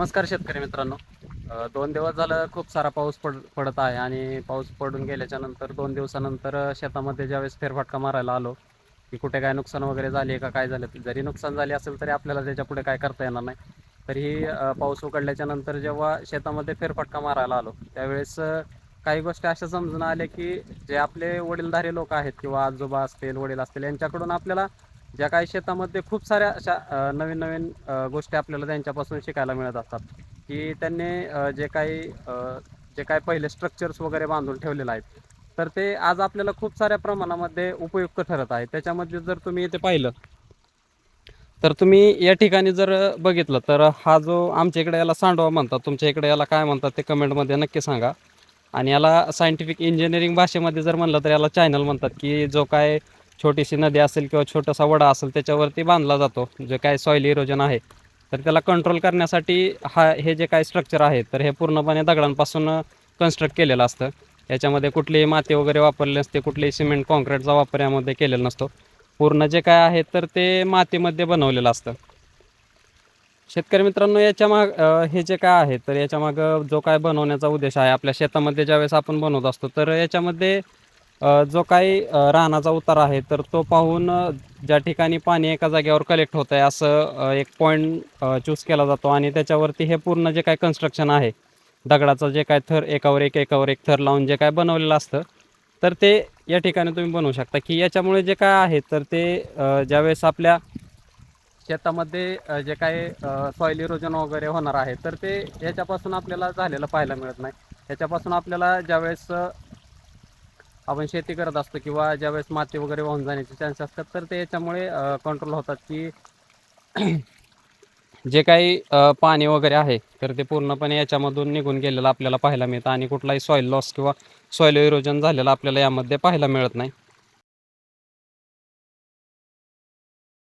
नमस्कार शेतकरी मित्रांनो. दोन दिवस झालं खूप सारा पाऊस पड पडत आहे आणि पाऊस पडून गेल्याच्यानंतर दोन दिवसानंतर शेतामध्ये ज्यावेळेस फेरफटका मारायला आलो की कुठे काय नुकसान वगैरे झाली का काय झालं जरी नुकसान झाले असेल तरी आपल्याला त्याच्या पुढे काय करता येणार नाही. तरीही पाऊस उघडल्याच्या नंतर जेव्हा शेतामध्ये फेरफटका मारायला आलो त्यावेळेस काही गोष्टी अशा समजून आल्या की जे आपले वडीलधारी लोक आहेत किंवा आजोबा असतील वडील असतील यांच्याकडून आपल्याला ज्या काही शेतामध्ये खूप साऱ्या अशा नवीन नवीन गोष्टी आपल्याला त्यांच्यापासून शिकायला मिळत असतात. की त्यांनी जे काही जे काही पहिले स्ट्रक्चर्स वगैरे बांधून ठेवलेले आहेत तर ते आज आपल्याला खूप साऱ्या प्रमाणामध्ये उपयुक्त ठरत आहे. त्याच्यामध्ये जर तुम्ही इथे पाहिलं तर तुम्ही या ठिकाणी जर बघितलं तर हा जो आमच्या इकडे याला सांडवा म्हणतात तुमच्या इकडे याला काय म्हणतात ते कमेंटमध्ये नक्की सांगा. आणि याला सायंटिफिक इंजिनिअरिंग भाषेमध्ये जर म्हणलं तर याला चॅनल म्हणतात की जो काय छोटीशी नदी असेल किंवा छोटासा वडा असेल त्याच्यावरती बांधला जातो. जे काय सॉईल इरोजन आहे तर त्याला कंट्रोल करण्यासाठी हा हे जे काय स्ट्रक्चर आहे तर हे पूर्णपणे दगडांपासून कन्स्ट्रक्ट केलेलं असतं. याच्यामध्ये कुठलीही माती वगैरे वापरली नसते कुठलीही सिमेंट कॉन्क्रीटचा वापर यामध्ये केलेला नसतो. पूर्ण जे काय आहे तर ते मातीमध्ये बनवलेलं असतं. शेतकरी मित्रांनो याच्या माग हे जे काय आहे तर याच्या मागं जो काय बनवण्याचा उद्देश आहे आपल्या शेतामध्ये ज्यावेळेस आपण बनवत असतो तर याच्यामध्ये जो काही अ, रानाचा उतार आहे तर तो पाहून ज्या ठिकाणी पाणी एका जागेवर कलेक्ट होत आहे असं एक पॉईंट चूज केला जातो. आणि त्याच्यावरती हे पूर्ण जे काय कन्स्ट्रक्शन आहे दगडाचं जे काय थर एकावर एक एकावर एक थर लावून जे काय बनवलेलं असतं तर ते या ठिकाणी तुम्ही बनवू शकता. की याच्यामुळे जे काय आहे तर ते ज्यावेळेस आपल्या शेतामध्ये जे काही सॉईल इरोजन वगैरे होणार आहे तर ते याच्यापासून आपल्याला झालेलं पाहायला मिळत नाही. याच्यापासून आपल्याला ज्यावेळेस आपण शेती करत असतो किंवा ज्यावेळेस माती वगैरे वाहून जाण्याचे चान्स असतात तर ते याच्यामुळे कंट्रोल होतात की जे काही पाणी वगैरे आहे तर ते पूर्णपणे याच्यामधून निघून गेलेलं आपल्याला पाहायला मिळतं आणि कुठलाही सॉईल लॉस किंवा सॉईल इरोजन झालेलं आपल्याला यामध्ये पाहायला मिळत नाही.